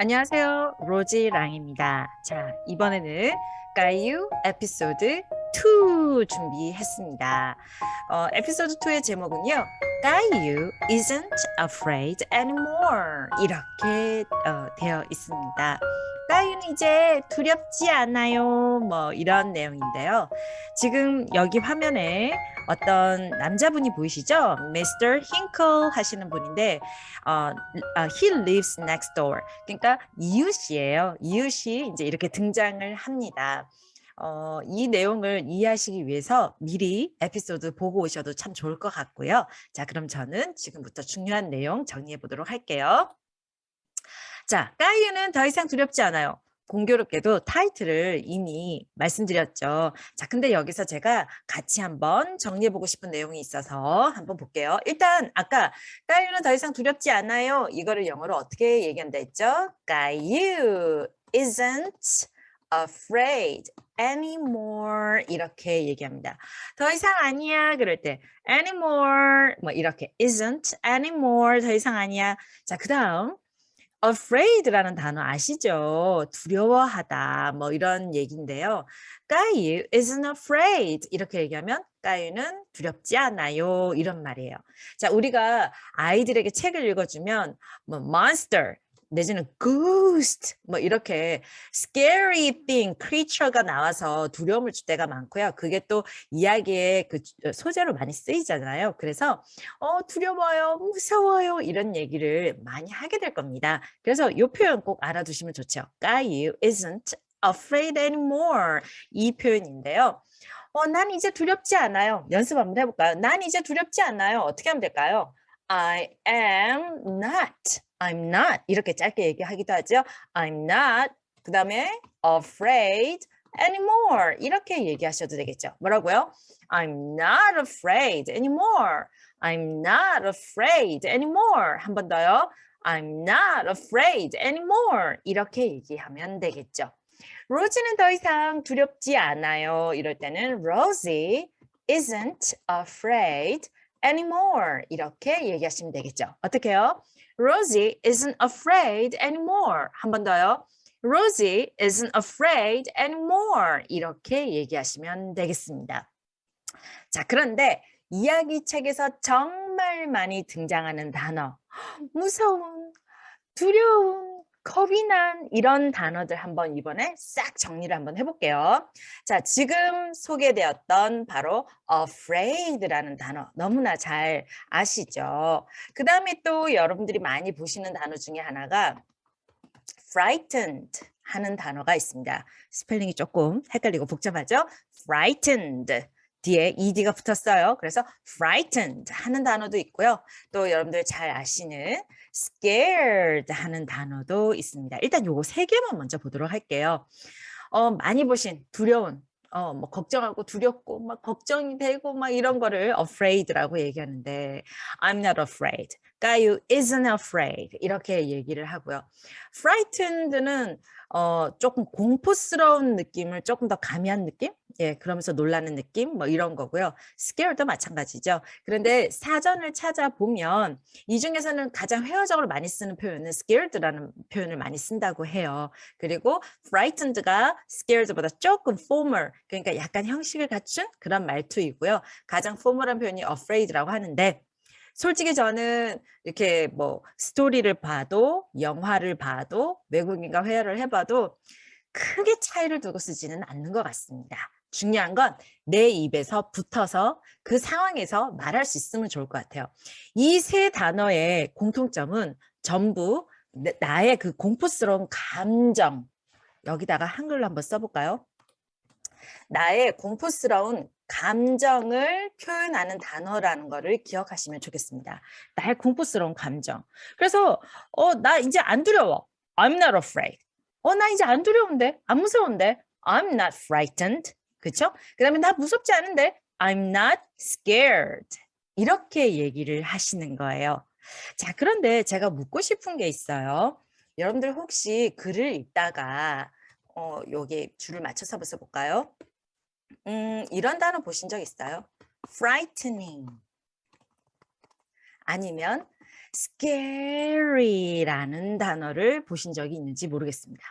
안녕하세요. 로지 랑입니다. 자, 이번에는 까유 에피소드 2 준비했습니다. 어, 에피소드 2의 제목은요. 까유 isn't afraid anymore. 이렇게 어, 되어 있습니다. 까유는 이제 두렵지 않아요. 뭐 이런 내용인데요. 지금 여기 화면에 어떤 남자분이 보이시죠? Mr. Hinkle 하시는 분인데 어, 아, he lives next door. 그러니까 이웃이에요. 이웃이 이제 이렇게 등장을 합니다. 어, 이 내용을 이해하시기 위해서 미리 에피소드 보고 오셔도 참 좋을 것 같고요. 자, 그럼 저는 지금부터 중요한 내용 정리해 보도록 할게요. 자, 까이유는 더 이상 두렵지 않아요. 공교롭게도 타이틀을 이미 말씀드렸죠. 자, 근데 여기서 제가 같이 한번 정리해보고 싶은 내용이 있어서 한번 볼게요. 일단 아까 까유는 더 이상 두렵지 않아요. 이거를 영어로 어떻게 얘기한다 했죠? 까유 isn't afraid anymore 이렇게 얘기합니다. 더 이상 아니야 그럴 때 anymore 뭐 이렇게 isn't anymore 더 이상 아니야. 자, 그다음 afraid라는 단어 아시죠? 두려워하다 뭐 이런 얘기인데요. 까유 isn't afraid 이렇게 얘기하면 까유는 두렵지 않아요 이런 말이에요. 자 우리가 아이들에게 책을 읽어주면 뭐 monster 내지는 ghost 뭐 이렇게 scary thing, creature가 나와서 두려움을 줄 때가 많고요. 그게 또 이야기의 그 소재로 많이 쓰이잖아요. 그래서 어 두려워요, 무서워요 이런 얘기를 많이 하게 될 겁니다. 그래서 이 표현 꼭 알아두시면 좋죠. Guy isn't afraid anymore 이 표현인데요. 어, 난 이제 두렵지 않아요. 연습 한번 해볼까요? 난 이제 두렵지 않아요. 어떻게 하면 될까요? I am not. I'm not. 이렇게 짧게 얘기하기도 하죠. I'm not. 그 다음에 afraid anymore. 이렇게 얘기하셔도 되겠죠. 뭐라고요? I'm not afraid anymore. I'm not afraid anymore. 한 번 더요. I'm not afraid anymore. 이렇게 얘기하면 되겠죠. 로지는 더 이상 두렵지 않아요. 이럴 때는 Rosie isn't afraid anymore. 이렇게 얘기하시면 되겠죠. 어떻게요? Rosie isn't afraid anymore. 한 번 더요. Rosie isn't afraid anymore. 이렇게 얘기하시면 되겠습니다. 자, 그런데 이야기책에서 정말 많이 등장하는 단어. 무서운, 두려운, 겁이 난 이런 단어들 한번 이번에 싹 정리를 한번 해볼게요. 자, 지금 소개되었던 바로 afraid라는 단어 너무나 잘 아시죠? 그 다음에 또 여러분들이 많이 보시는 단어 중에 하나가 frightened 하는 단어가 있습니다. 스펠링이 조금 헷갈리고 복잡하죠? frightened 뒤에 ed가 붙었어요. 그래서 frightened 하는 단어도 있고요. 또 여러분들 잘 아시는 scared 하는 단어도 있습니다. 일단 요거 세 개만 먼저 보도록 할게요. 어, 많이 보신 두려운 어, 뭐 걱정하고 두렵고 막 걱정이 되고 막 이런 거를 afraid라고 얘기하는데 I'm not afraid. 까유 isn't afraid 이렇게 얘기를 하고요. frightened는 어, 조금 공포스러운 느낌을 조금 더 가미한 느낌? 예, 그러면서 놀라는 느낌? 뭐 이런 거고요. scared도 마찬가지죠. 그런데 사전을 찾아보면 이 중에서는 가장 회화적으로 많이 쓰는 표현은 scared라는 표현을 많이 쓴다고 해요. 그리고 frightened가 scared보다 조금 formal, 그러니까 약간 형식을 갖춘 그런 말투이고요. 가장 formal한 표현이 afraid라고 하는데 솔직히 저는 이렇게 뭐 스토리를 봐도 영화를 봐도 외국인과 회화를 해봐도 크게 차이를 두고 쓰지는 않는 것 같습니다. 중요한 건 내 입에서 붙어서 그 상황에서 말할 수 있으면 좋을 것 같아요. 이 세 단어의 공통점은 전부 나의 그 공포스러운 감정 여기다가 한글로 한번 써볼까요? 나의 공포스러운 감정을 표현하는 단어라는 거를 기억하시면 좋겠습니다. 나의 공포스러운 감정. 그래서 어 나 이제 안 두려워. I'm not afraid. 어 나 이제 안 두려운데? 안 무서운데? I'm not frightened. 그렇죠? 그다음에 나 무섭지 않은데? I'm not scared. 이렇게 얘기를 하시는 거예요. 자, 그런데 제가 묻고 싶은 게 있어요. 여러분들 혹시 글을 읽다가 어, 여기 줄을 맞춰서 볼까요? 음, 이런 단어 보신 적 있어요? frightening. 아니면 scary라는 단어를 보신 적이 있는지 모르겠습니다.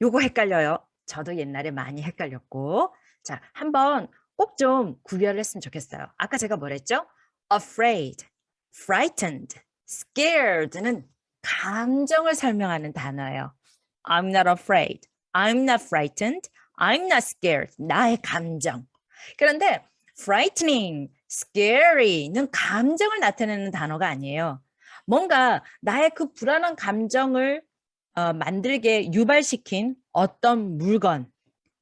요거 헷갈려요. 저도 옛날에 많이 헷갈렸고. 자, 한번 꼭 좀 구별을 했으면 좋겠어요. 아까 제가 뭐랬죠? afraid, frightened, scared는 감정을 설명하는 단어예요. I'm not afraid. I'm not frightened. I'm not scared. 나의 감정. 그런데 frightening, scary는 감정을 나타내는 단어가 아니에요. 뭔가 나의 그 불안한 감정을 어, 만들게 유발시킨 어떤 물건,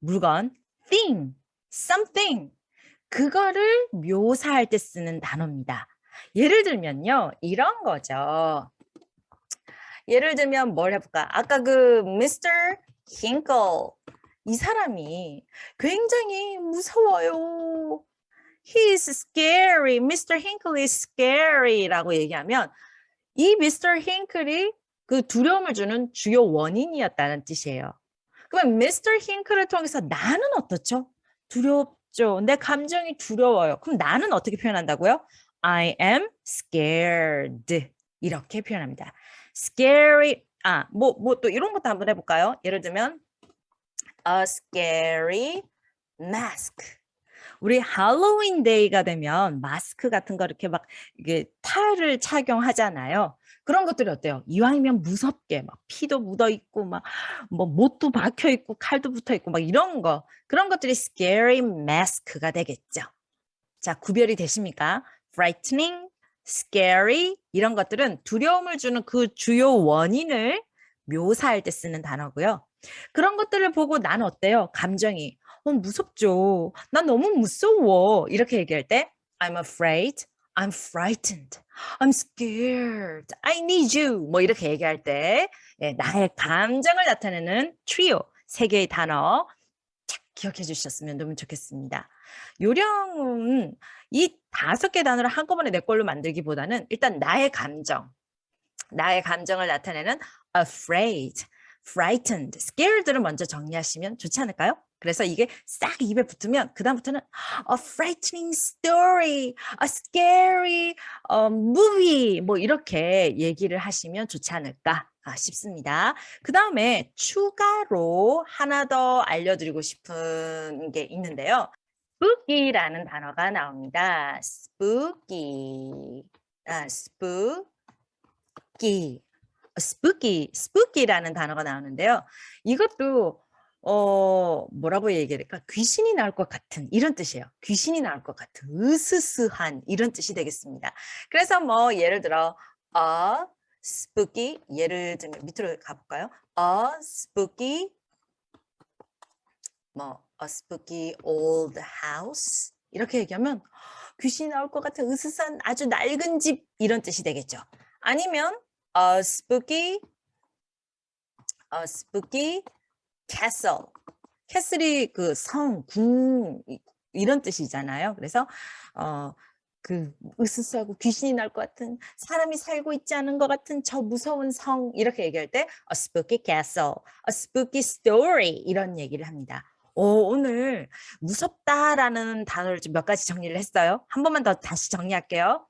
물건, thing, something, 그거를 묘사할 때 쓰는 단어입니다. 예를 들면요, 이런 거죠. 예를 들면 뭘 해볼까? 아까 그 Mr. Hinkle 이 사람이 굉장히 무서워요. He is scary. Mr. Hinkle is scary라고 얘기하면 이 Mr. Hinkle이 그 두려움을 주는 주요 원인이었다는 뜻이에요. 그러면 Mr. Hinkle를 통해서 나는 어떻죠? 두렵죠. 내 감정이 두려워요. 그럼 나는 어떻게 표현한다고요? I am scared. 이렇게 표현합니다. scary 아, 뭐 뭐 또 이런 것도 한번 해 볼까요? 예를 들면 a scary mask. 우리 할로윈 데이가 되면 마스크 같은 거 이렇게 막 이게 탈을 착용하잖아요. 그런 것들이 어때요? 이왕이면 무섭게 막 피도 묻어 있고 막 뭐 못도 박혀 있고 칼도 붙어 있고 막 이런 거 그런 것들이 scary mask가 되겠죠. 자, 구별이 되십니까? frightening, scary 이런 것들은 두려움을 주는 그 주요 원인을 묘사할 때 쓰는 단어고요. 그런 것들을 보고 난 어때요? 감정이 어, 무섭죠. 난 너무 무서워. 이렇게 얘기할 때 I'm afraid, I'm frightened, I'm scared, I need you. 뭐 이렇게 얘기할 때 예, 나의 감정을 나타내는 트리오 세 개의 단어 착 기억해 주셨으면 너무 좋겠습니다. 요령은 이 다섯 개 단어를 한꺼번에 내 걸로 만들기보다는 일단 나의 감정, 나의 감정을 나타내는 afraid, frightened, scared를 먼저 정리하시면 좋지 않을까요? 그래서 이게 싹 입에 붙으면 그 다음부터는 a frightening story, a scary uh, movie 뭐 이렇게 얘기를 하시면 좋지 않을까 싶습니다. 그 다음에 추가로 하나 더 알려드리고 싶은 게 있는데요. spooky라는 단어가 나옵니다. spooky, 아, spooky, spooky, spooky라는 단어가 나오는데요. 이것도 어 뭐라고 얘기해야 될까? 귀신이 나올 것 같은 이런 뜻이에요. 귀신이 나올 것 같은 으스스한 이런 뜻이 되겠습니다. 그래서 뭐 예를 들어 a spooky 예를 들면 밑으로 가볼까요? a spooky 뭐 a spooky old house 이렇게 얘기하면 귀신이 나올 것 같은 으스스한 아주 낡은 집 이런 뜻이 되겠죠. 아니면 a spooky a spooky castle. 캐슬이 그 성, 궁 이런 뜻이잖아요. 그래서 어, 그 으스스하고 귀신이 날 것 같은 사람이 살고 있지 않은 것 같은 저 무서운 성 이렇게 얘기할 때 a spooky castle, a spooky story 이런 얘기를 합니다. 오, 오늘 무섭다라는 단어를 좀 몇 가지 정리를 했어요. 한 번만 더 다시 정리할게요.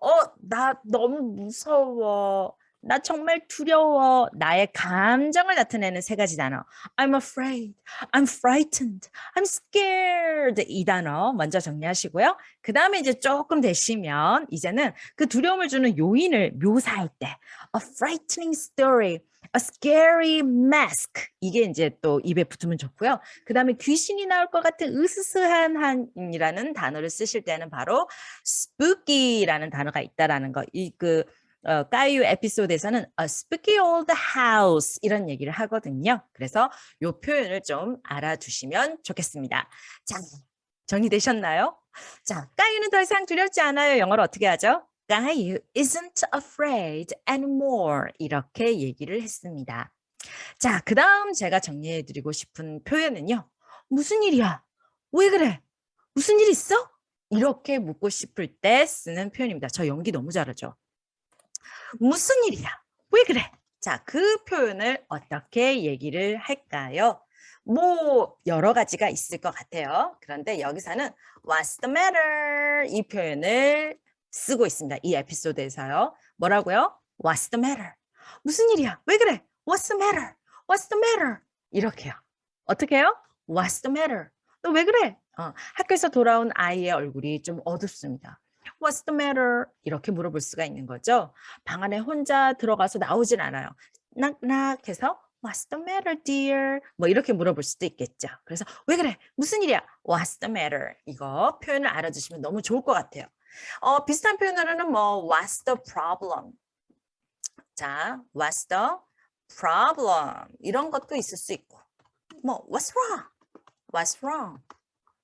어, 나 너무 무서워. 나 정말 두려워. 나의 감정을 나타내는 세 가지 단어. I'm afraid. I'm frightened. I'm scared. 이 단어 먼저 정리하시고요. 그 다음에 이제 조금 되시면 이제는 그 두려움을 주는 요인을 묘사할 때 a frightening story, a scary mask 이게 이제 또 입에 붙으면 좋고요. 그 다음에 귀신이 나올 것 같은 으스스한 한이라는 단어를 쓰실 때는 바로 spooky라는 단어가 있다라는 거. 이그 어, 까유 에피소드에서는 a spooky old house 이런 얘기를 하거든요. 그래서 이 표현을 좀 알아두시면 좋겠습니다. 자, 정리되셨나요? 자, 까유는 더 이상 두렵지 않아요. 영어로 어떻게 하죠? 까유 isn't afraid anymore 이렇게 얘기를 했습니다. 자, 그 다음 제가 정리해드리고 싶은 표현은요. 무슨 일이야? 왜 그래? 무슨 일 있어? 이렇게 묻고 싶을 때 쓰는 표현입니다. 저 연기 너무 잘하죠? 무슨 일이야? 왜 그래? 자, 그 표현을 어떻게 얘기를 할까요? 뭐 여러 가지가 있을 것 같아요. 그런데 여기서는 What's the matter? 이 표현을 쓰고 있습니다. 이 에피소드에서요. 뭐라고요? What's the matter? 무슨 일이야? 왜 그래? What's the matter? What's the matter? 이렇게요. 어떻게 해요? What's the matter? 너 왜 그래? 어, 학교에서 돌아온 아이의 얼굴이 좀 어둡습니다. What's the matter? 이렇게 물어볼 수가 있는 거죠. 방 안에 혼자 들어가서 나오진 않아요. 낙낙 해서 What's the matter, dear? 뭐 이렇게 물어볼 수도 있겠죠. 그래서 왜 그래? 무슨 일이야? What's the matter? 이거 표현을 알아주시면 너무 좋을 것 같아요. 어, 비슷한 표현으로는 뭐 What's the problem? 자, What's the problem? 이런 것도 있을 수 있고, 뭐 What's wrong? What's wrong?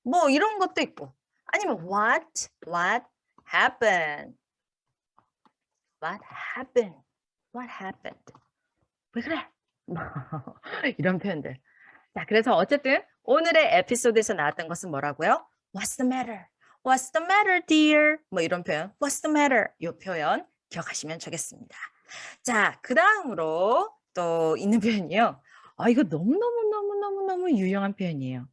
뭐 이런 것도 있고, 아니면 What? What happened? What happened? What happened? 왜 그래? 이런 표현들. 자, 그래서 어쨌든 오늘의 에피소드에서 나왔던 것은 뭐라고요? What's the matter? What's the matter, dear? 뭐 이런 표현. What's the matter? 이 표현 기억하시면 좋겠습니다. 자, 그 다음으로 또 있는 표현이요. 아, 이거 너무너무너무너무너무 유용한 표현이에요.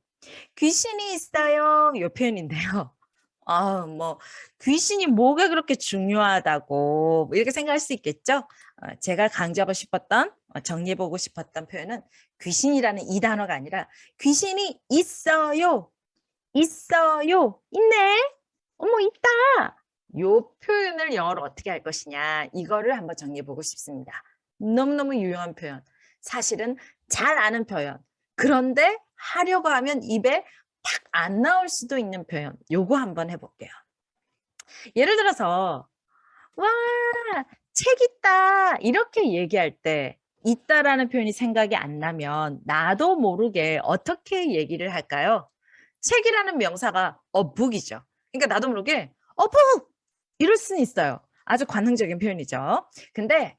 귀신이 있어요. 이 표현인데요. 아, 뭐 귀신이 뭐가 그렇게 중요하다고 뭐 이렇게 생각할 수 있겠죠. 어, 제가 강조하고 싶었던 어, 정리해보고 싶었던 표현은 귀신이라는 이 단어가 아니라 귀신이 있어요. 있어요. 있네. 어머 있다. 요 표현을 영어로 어떻게 할 것이냐 이거를 한번 정리해 보고 싶습니다. 너무너무 유용한 표현. 사실은 잘 아는 표현. 그런데 하려고 하면 입에 탁안 나올 수도 있는 표현. 요거 한번 해볼게요. 예를 들어서 와, 책 있다. 이렇게 얘기할 때 있다라는 표현이 생각이 안 나면 나도 모르게 어떻게 얘기를 할까요? 책이라는 명사가 a book이죠. 그러니까 나도 모르게 a book 이럴 수는 있어요. 아주 관능적인 표현이죠. 근데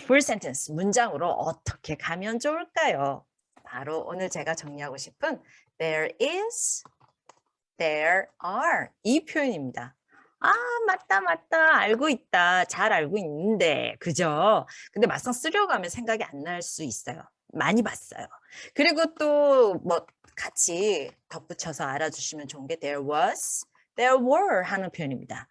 full sentence 문장으로 어떻게 가면 좋을까요? 바로 오늘 제가 정리하고 싶은 there is, there are 이 표현입니다. 아, 맞다, 맞다. 알고 있다. 잘 알고 있는데. 그죠? 근데 막상 쓰려고 하면 생각이 안 날 수 있어요. 많이 봤어요. 그리고 또 뭐 같이 덧붙여서 알아주시면 좋은 게 there was, there were 하는 표현입니다.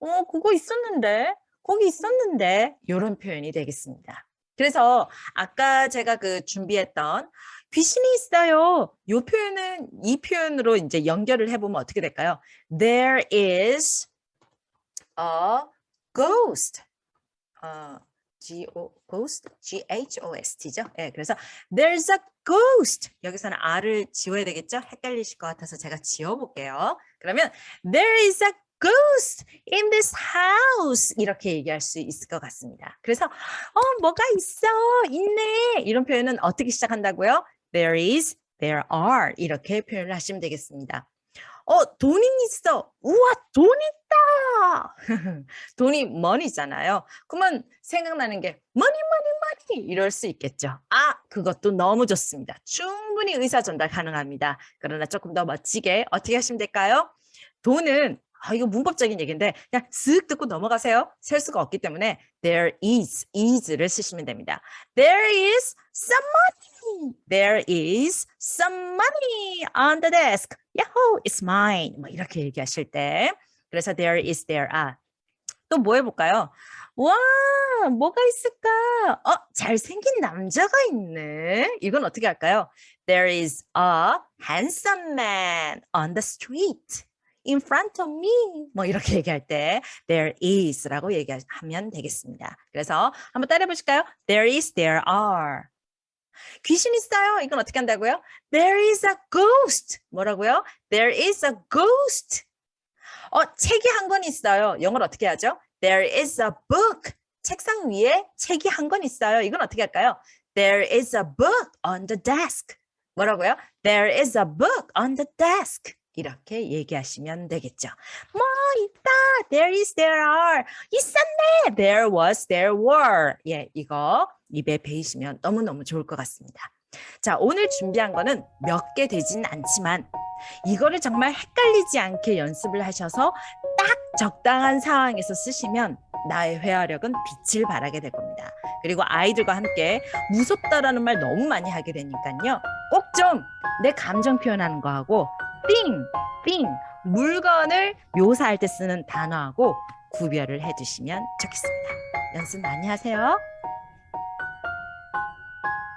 어, 그거 있었는데, 거기 있었는데, 이런 표현이 되겠습니다. 그래서 아까 제가 그 준비했던 귀신이 있어요. 이 표현은 이 표현으로 이제 연결을 해보면 어떻게 될까요? There is a ghost. 어, G O ghost G H O S T죠. 예, 그래서 there's a ghost. 여기서는 R을 지워야 되겠죠? 헷갈리실 것 같아서 제가 지워볼게요. 그러면 there is a ghost in this house 이렇게 얘기할 수 있을 것 같습니다. 그래서 어 뭐가 있어 있네 이런 표현은 어떻게 시작한다고요? There is, there are 이렇게 표현을 하시면 되겠습니다. 어 돈이 있어. 우와 돈있 다. 돈이 money잖아요. 그러면 생각나는 게 money, money, money 이럴 수 있겠죠. 아 그것도 너무 좋습니다. 충분히 의사 전달 가능합니다. 그러나 조금 더 멋지게 어떻게 하시면 될까요? 돈은 아, 이거 문법적인 얘기인데 그냥 쓱 듣고 넘어가세요. 셀 수가 없기 때문에 there is, is를 쓰시면 됩니다. There is some money. There is some money on the desk. Yahoo, it's mine. 뭐 이렇게 얘기하실 때 그래서 there is, there are. 또 뭐 해볼까요? 와, 뭐가 있을까? 어, 잘생긴 남자가 있네. 이건 어떻게 할까요? There is a handsome man on the street. in front of me 뭐 이렇게 얘기할 때 there is라고 얘기하면 되겠습니다. 그래서 한번 따라해 보실까요? There is, there are. 귀신 있어요. 이건 어떻게 한다고요? There is a ghost. 뭐라고요? There is a ghost. 어, 책이 한 권 있어요. 영어로 어떻게 하죠? There is a book. 책상 위에 책이 한 권 있어요. 이건 어떻게 할까요? There is a book on the desk. 뭐라고요? There is a book on the desk. 이렇게 얘기하시면 되겠죠. 뭐 있다. There is, there are. 있었네. There was, there were. 예, 이거 입에 배이시면 너무너무 좋을 것 같습니다. 자, 오늘 준비한 거는 몇 개 되진 않지만 이거를 정말 헷갈리지 않게 연습을 하셔서 딱 적당한 상황에서 쓰시면 나의 회화력은 빛을 발하게 될 겁니다. 그리고 아이들과 함께 무섭다라는 말 너무 많이 하게 되니까요. 꼭 좀 내 감정 표현하는 거하고 thing, thing, 물건을 묘사할 때 쓰는 단어하고 구별을 해주시면 좋겠습니다. 연습 많이 하세요.